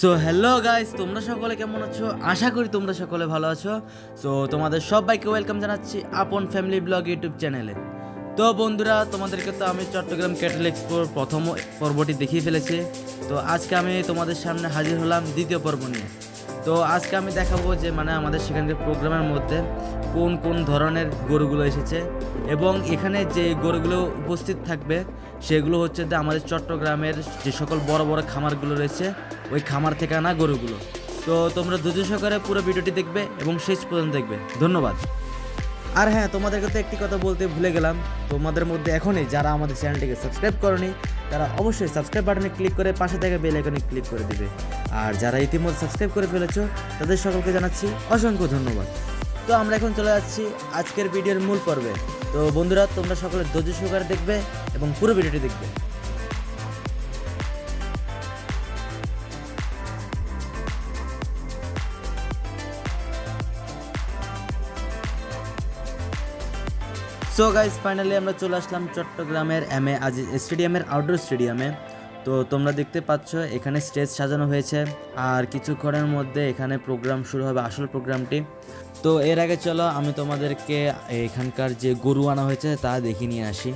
So hello guys তোমরা সকলে কেমন আছো? আশা করি তোমরা সকলে ভালো আছো। সো তোমাদের সবাইকে ওয়েলকাম জানাচ্ছি আপন ফ্যামিলি ব্লগ ইউটিউব চ্যানেলে। তো বন্ধুরা, তোমাদেরকে তো আমি চট্টগ্রাম ক্যাটেল এক্সপোর প্রথম পর্বটি দেখিয়ে ফেলেছি। তো আজকে আমি তোমাদের সামনে হাজির হলাম দ্বিতীয় পর্ব নিয়ে। তো আজকে আমি দেখাবো যে মানে আমাদের সেখানকার প্রোগ্রামের মধ্যে কোন কোন ধরনের গরুগুলো এসেছে এবং এখানে যে গরুগুলো উপস্থিত থাকবে, সেগুলো হচ্ছে যে আমাদের চট্টগ্রামের যে সকল বড় বড় খামারগুলো রয়েছে, ওই খামার থেকে আনা গরুগুলো। তো তোমরা ধৈর্য সহকারে পুরো ভিডিওটি দেখবে এবং শেষ পর্যন্ত দেখবে। ধন্যবাদ। আর হ্যাঁ তোমাদেরকে তো একটি কথা বলতে ভুলে গেলাম, তোমাদের মধ্যে এখনই যারা আমাদের চ্যানেলটিকে সাবস্ক্রাইব করনি তারা অবশ্যই সাবস্ক্রাইব বাটনে ক্লিক করে পাশে থাকা বেল আইকনে ক্লিক করে দিবে। আর যারা ইতিমধ্যে সাবস্ক্রাইব করে ফেলেছো, তাদের সকলকে জানাচ্ছি অসংখ্য ধন্যবাদ। তো আমরা এখন চলে যাচ্ছি আজকের ভিডিওর মূল পর্বে। তো বন্ধুরা, তোমরা সকলে ধৈর্য সহকারে দেখবে এবং পুরো ভিডিওটি দেখবে। সো গাইজ ফাইনালি আমরা চলে আসলাম চট্টগ্রামের এম এ আজিজ স্টেডিয়ামের আউটডোর স্টেডিয়ামে তো তোমরা দেখতে পাচ্ছ, এখানে স্টেজ সাজানো হয়েছে। আর কিছুক্ষণের মধ্যে এখানে প্রোগ্রাম শুরু হবে, আসল প্রোগ্রামটি তো এর আগে চলো, আমি তোমাদেরকে এখানকার যে গরু আনা হয়েছে, তা দেখিয়ে নিয়ে আসি।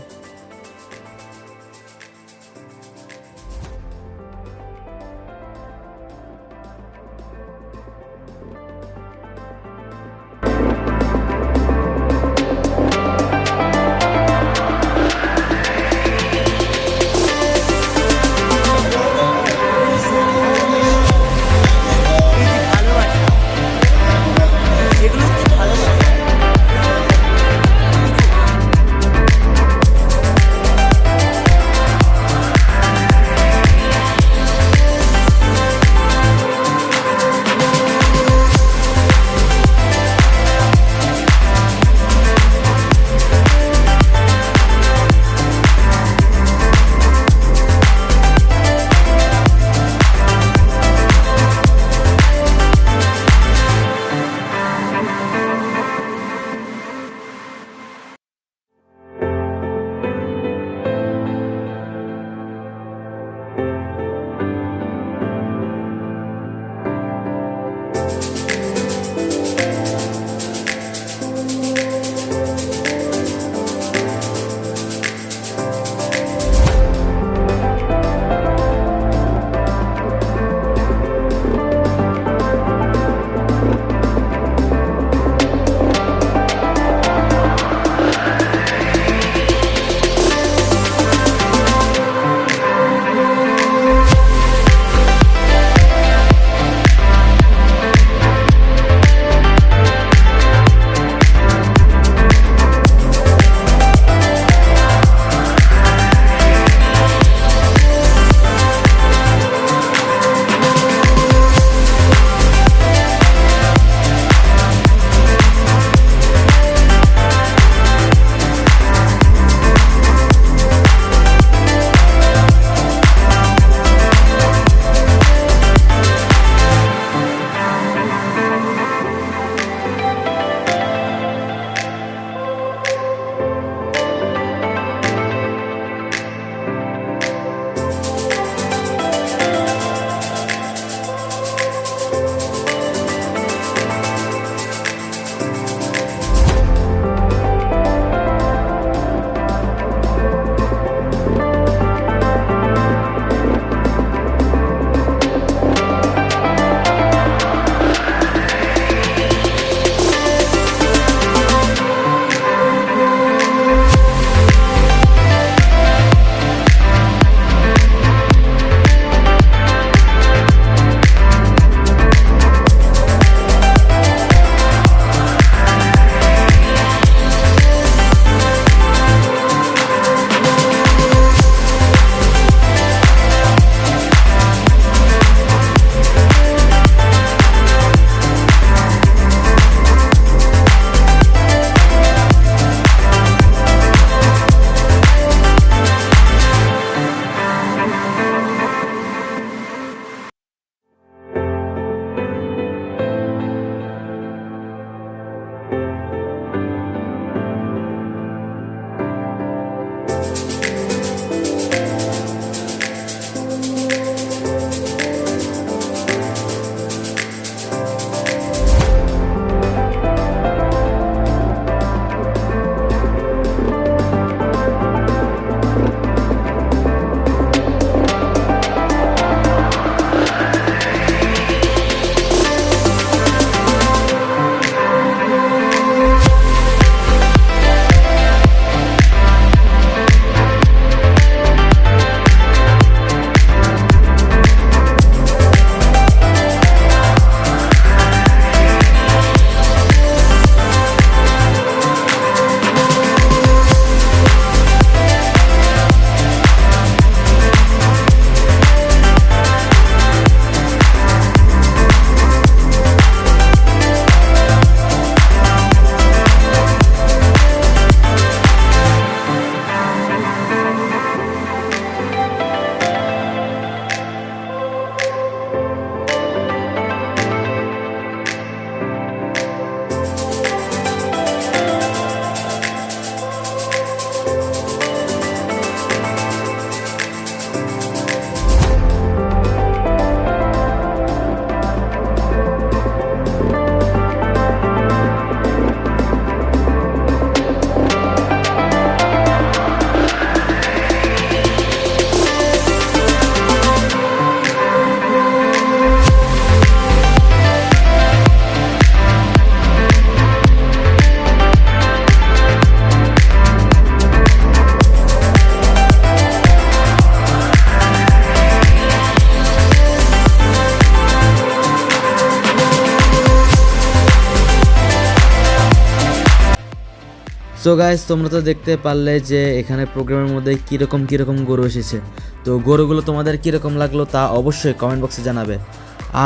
সো গাইজ তোমরা তো দেখতে পারলে যে এখানে প্রোগ্রামের মধ্যে কীরকম কীরকম গরু এসেছে। তো গরুগুলো তোমাদের কীরকম লাগল তা অবশ্যই কমেন্ট বক্সে জানাবে।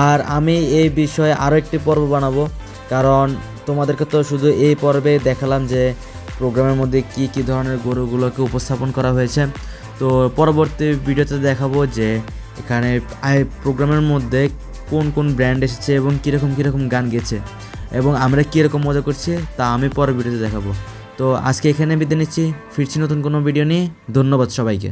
আর আমি এই বিষয়ে আরও একটি পর্ব বানাবো, কারণ তোমাদেরকে তো শুধু এই পর্বে দেখালাম যে প্রোগ্রামের মধ্যে কি কি ধরনের গরুগুলোকে উপস্থাপন করা হয়েছে। তো পরবর্তী ভিডিওতে দেখাবো যে এখানে প্রোগ্রামের মধ্যে কোন কোন ব্র্যান্ড এসেছে এবং কীরকম কীরকম গান গেছে এবং আমরা কীরকম মজা করছি তা আমি পরের ভিডিওতে দেখাবো। তো আজকে এখানে বিদায় নিচ্ছি ফিরছি নতুন কোনো ভিডিও নিয়ে। ধন্যবাদ সবাইকে।